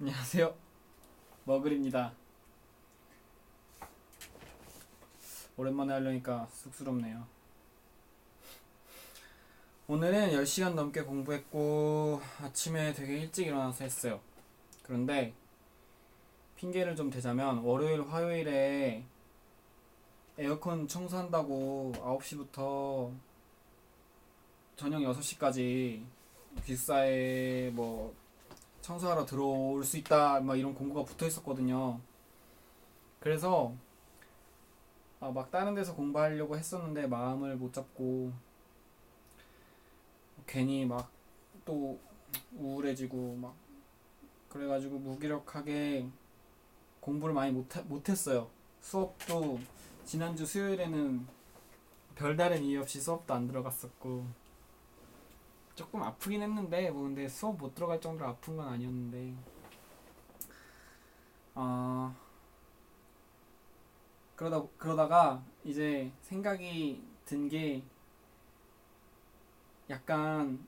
안녕하세요. 머글입니다. 오랜만에 하려니까 쑥스럽네요. 오늘은 10시간 넘게 공부했고 아침에 되게 일찍 일어나서 했어요. 그런데 핑계를 좀 대자면 월요일, 화요일에 에어컨 청소한다고 9시부터 저녁 6시까지 기숙사에 뭐 청소하러 들어올 수 있다 막 이런 공고가 붙어 있었거든요. 그래서 아, 막 다른 데서 공부하려고 했었는데 마음을 못 잡고 괜히 막 또 우울해지고 막 그래가지고 무기력하게 공부를 많이 못, 못했어요. 수업도 지난주 수요일에는 별다른 이유 없이 수업도 안 들어갔었고 조금 아프긴 했는데 뭐 근데 수업 못 들어갈 정도로 아픈 건 아니었는데 아 그러다 그러다가 이제 생각이 든 게 약간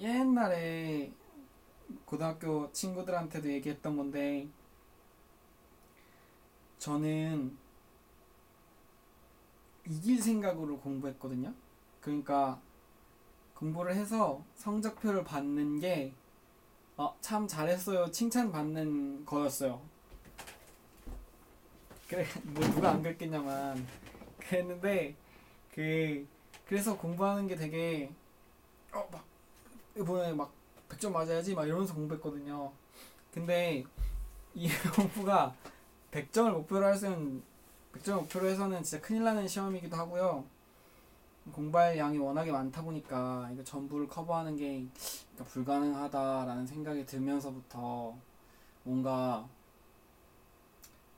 옛날에 고등학교 친구들한테도 얘기했던 건데 저는 이길 생각으로 공부했거든요. 그러니까 공부를 해서 성적표를 받는 게, 어, 참 잘했어요. 칭찬받는 거였어요. 그래, 뭐 누가 안 그랬겠냐만. 그랬는데, 그, 그래서 공부하는 게 되게, 어, 막, 이번에 막 100점 맞아야지, 막 이러면서 공부했거든요. 근데, 이 공부가 100점을 목표로 할 수는, 100점 목표로 해서는 진짜 큰일 나는 시험이기도 하고요. 공부할 양이 워낙에 많다 보니까 이거 전부를 커버하는 게 그러니까 불가능하다라는 생각이 들면서부터 뭔가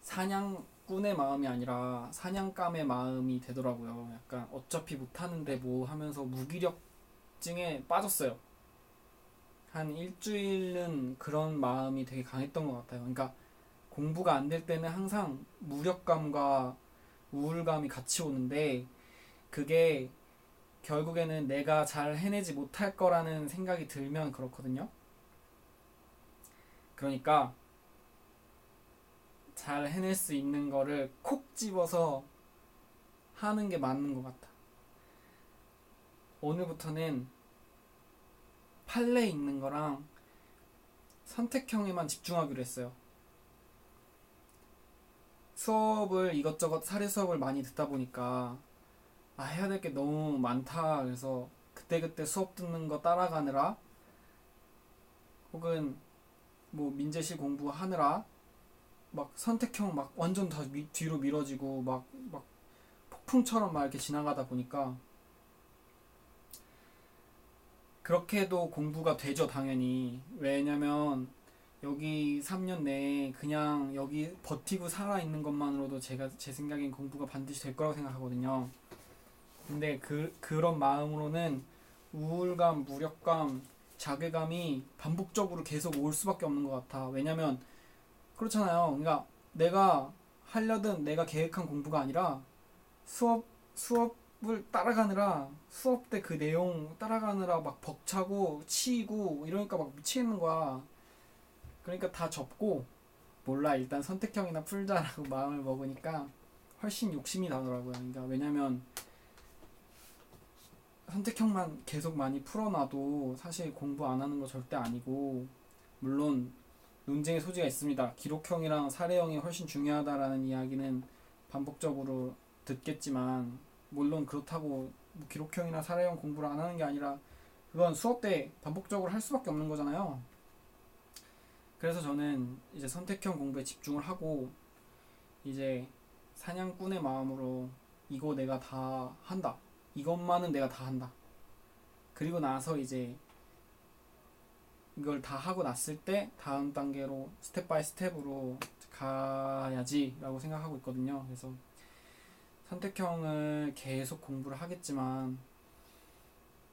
사냥꾼의 마음이 아니라 사냥감의 마음이 되더라고요. 약간 어차피 못하는데 뭐 하면서 무기력증에 빠졌어요. 한 일주일은 그런 마음이 되게 강했던 것 같아요. 그러니까 공부가 안 될 때는 항상 무력감과 우울감이 같이 오는데 그게 결국에는 내가 잘 해내지 못할 거라는 생각이 들면 그렇거든요. 그러니까 잘 해낼 수 있는 거를 콕 집어서 하는 게 맞는 것 같다. 오늘부터는 판례 있는 거랑 선택형에만 집중하기로 했어요. 수업을 이것저것 사례 수업을 많이 듣다 보니까 아 해야 될 게 너무 많다 그래서 그때그때 수업 듣는 거 따라가느라 혹은 뭐 민재실 공부하느라 막 선택형 막 완전 다 미, 뒤로 미뤄지고 막 막 폭풍처럼 막 이렇게 지나가다 보니까 그렇게도 공부가 되죠 당연히 왜냐면 여기 3년 내에 그냥 여기 버티고 살아 있는 것만으로도 제가 제 생각엔 공부가 반드시 될 거라고 생각하거든요. 근데 그 그런 마음으로는 우울감, 무력감, 자괴감이 반복적으로 계속 올 수밖에 없는 것 같아. 왜냐면 그렇잖아요. 그러니까 내가 하려던 내가 계획한 공부가 아니라 수업 수업을 따라가느라 수업 때 그 내용 따라가느라 막 벅차고 치이고 이러니까 막 미치겠는 거야. 그러니까 다 접고 몰라 일단 선택형이나 풀자라고 마음을 먹으니까 훨씬 욕심이 나더라고요. 그러니까 왜냐면 선택형만 계속 많이 풀어놔도 사실 공부 안 하는 거 절대 아니고 물론 논쟁의 소지가 있습니다. 기록형이랑 사례형이 훨씬 중요하다라는 이야기는 반복적으로 듣겠지만 물론 그렇다고 뭐 기록형이나 사례형 공부를 안 하는 게 아니라 그건 수업 때 반복적으로 할 수밖에 없는 거잖아요. 그래서 저는 이제 선택형 공부에 집중을 하고 이제 사냥꾼의 마음으로 이거 내가 다 한다. 이것만은 내가 다 한다. 그리고 나서 이제 이걸 다 하고 났을 때 다음 단계로 스텝 바이 스텝으로 가야지라고 생각하고 있거든요. 그래서 선택형을 계속 공부를 하겠지만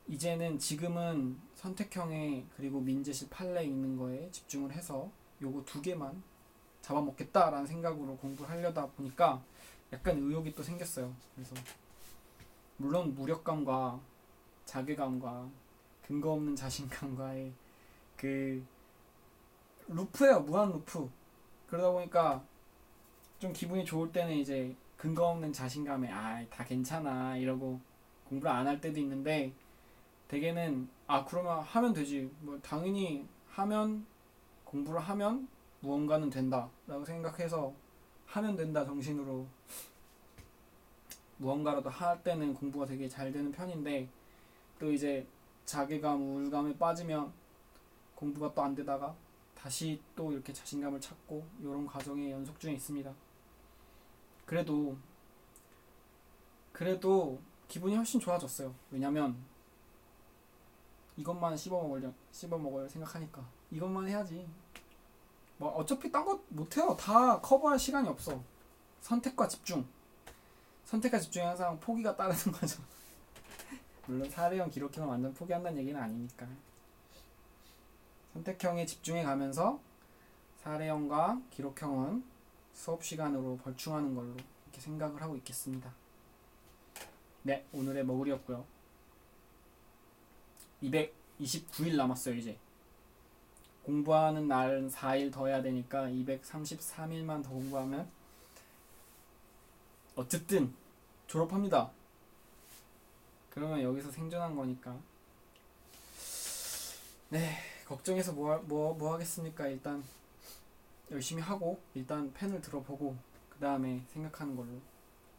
이제는 지금은 선택형에 그리고 민재실 판례 있는 거에 집중을 해서 요거 두 개만 잡아먹겠다라는 생각으로 공부를 하려다 보니까 약간 의욕이 또 생겼어요. 그래서 물론 무력감과 자괴감과 근거 없는 자신감과의 그 루프예요 무한 루프. 그러다 보니까 좀 기분이 좋을 때는 이제 근거 없는 자신감에 아 다 괜찮아 이러고 공부를 안 할 때도 있는데 대개는 아 그러면 하면 되지. 뭐 당연히 하면 공부를 하면 무언가는 된다라고 생각해서 하면 된다 정신으로 무언가라도 할 때는 공부가 되게 잘 되는 편인데 또 이제 자괴감 우울감에 빠지면 공부가 또 안 되다가 다시 또 이렇게 자신감을 찾고 이런 과정의 연속 중에 있습니다. 그래도 그래도 기분이 훨씬 좋아졌어요. 왜냐면 이것만 씹어 먹으려 씹어 먹을 생각하니까 이것만 해야지. 뭐 어차피 딴거 못해요. 다 커버할 시간이 없어. 선택과 집중. 선택과 집중에 항상 포기가 따르는 거죠. 물론 사례형 기록형을 완전 포기한다는 얘기는 아니니까. 선택형에 집중해 가면서 사례형과 기록형은 수업 시간으로 벌충하는 걸로 이렇게 생각을 하고 있겠습니다. 네, 오늘의 머구리였고요. 229일 남았어요, 이제. 공부하는 날은 4일 더 해야 되니까 233일만 더 공부하면 어쨌든 졸업합니다. 그러면 여기서 생존한 거니까. 네, 걱정해서 뭐, 하- 뭐, 뭐 하겠습니까? 일단 열심히 하고 일단 펜을 들어보고 그 다음에 생각하는 걸로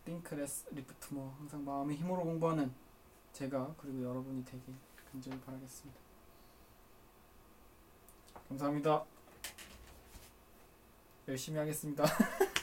띵크레스 리프트 뭐 항상 마음의 힘으로 공부하는 제가 그리고 여러분이 되길 간절히 바라겠습니다. 감사합니다. 열심히 하겠습니다.